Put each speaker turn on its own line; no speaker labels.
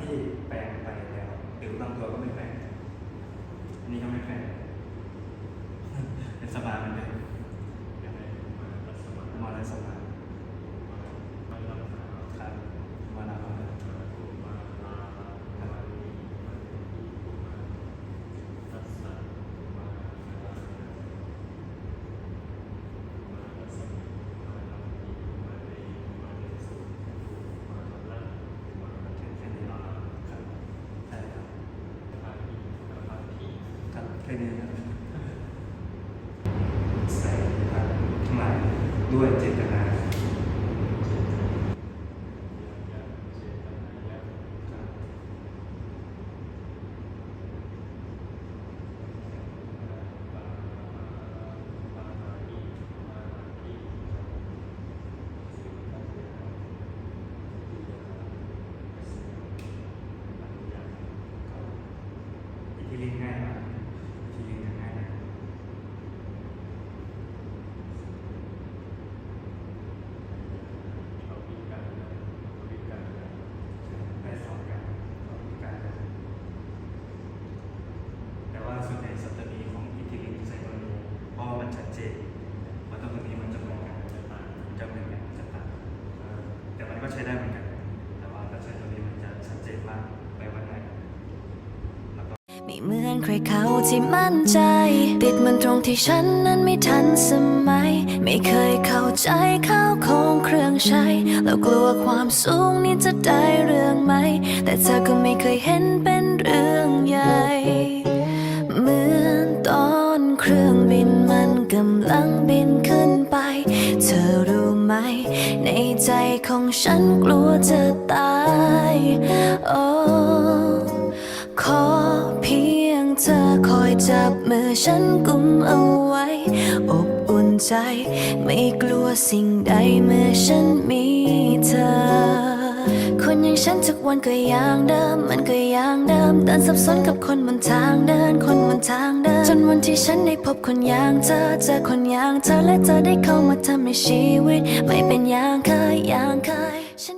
ที่แปลงไปแล้วหรือบางตัวก็ไม่แปลงนี่ก็ไม่แปลงเป็นสบายมันเดิม
ยังไงมารัศมี
มอลสบาย
มาไม่รับสาร
ครับมาลามา
มาถูกมาลาลามาลีมาลีมาทัสสะมาลามารัศมีมาลาลีมาเลมาเลสุมาลัมา
แค่นี้
ลา
ครับใช่ครับ
พาทีพาที
ค่นี้ใส่ครับทั้งหลายด้วยเจตนา ครับ วิธีเรียนง่ายมากวิธีเรียนง่ายนะได้สองอย่างสองการแต่ว่าส่วนใหญ่สัตว์นี้ของอิทธิลิงใส่ตัวนี้เพราะว่ามันชัดเจนว่าตัวนี้มันจะเหมือนกันจะต่างจะเหมือนกันจะต่างเออแต่มันก็ ใช้ได้เหมือนกัน แต่ว่าถ้าใช้ตัวนี้มันจะชัดเจนมากไปวันไหน
ไม่เหมือนใครเขาที่มั่นใจ ติดมันตรงที่ฉันนั้นไม่ทันสมัย ไม่เคยเข้าใจข้าวของเครื่องใช้ แล้วกลัวความสูงนี้จะได้เรื่องไหม แต่เธอก็ไม่เคยเห็นเป็นเรื่องใหญ่ ในใจของฉันกลัวจะตายโอ้ขอเพียงเธอคอยจับมือฉันกุมเอาไว้ อบอุ่นใจ ไม่กลัวสิ่งใดเมื่อฉัน วันก็อย่างเดิม มันก็อย่างเดิม เดินสับสนกับคนบนทางเดิน คนบนทางเดิน จนวันที่ฉันได้พบคนอย่างเธอ เจอคนอย่างเธอและเธอได้เข้ามาทำให้ชีวิต ไม่เป็นอย่างเคยอย่างเคยฉัน